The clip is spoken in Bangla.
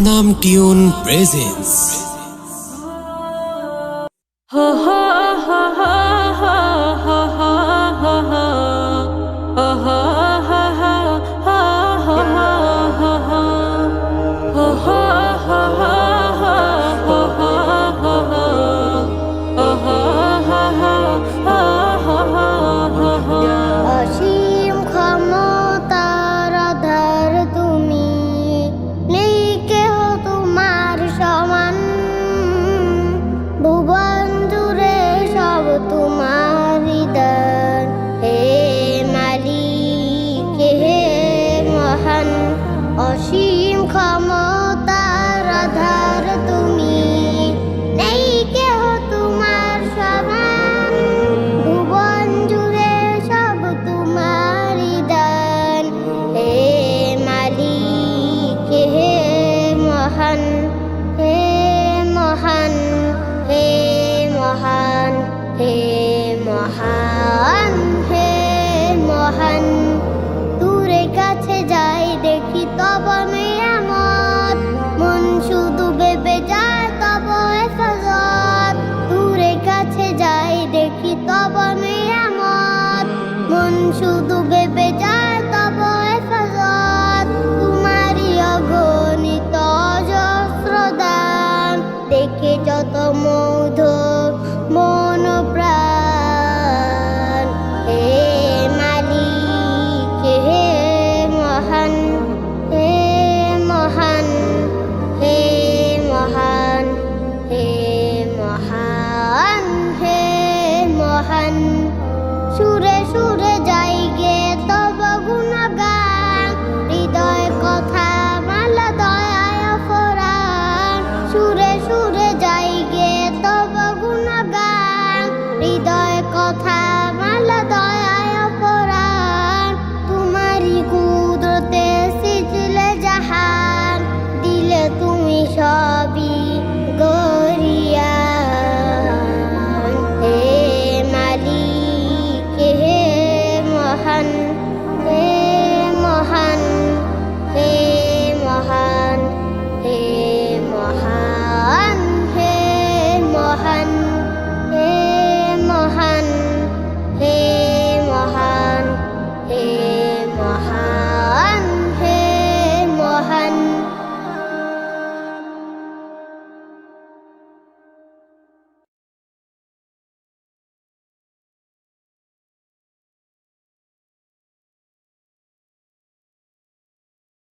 Anam Tune presents. অসীম ক্ষমতার আধার তুমি। নেই কেহ তোমার সমান। ভুবন জুড়ে সব তোমারই দান। হে মালিক, হে মহান হে মহান হে মহান, হে শুধু ভেবে যায় তব হেফাজত। তোমারই অগণিত অজস্র দান। দেখে যত মৌধ মন হে মহান হে মহান হে মহান হে মহান হে মহান। সুরে day.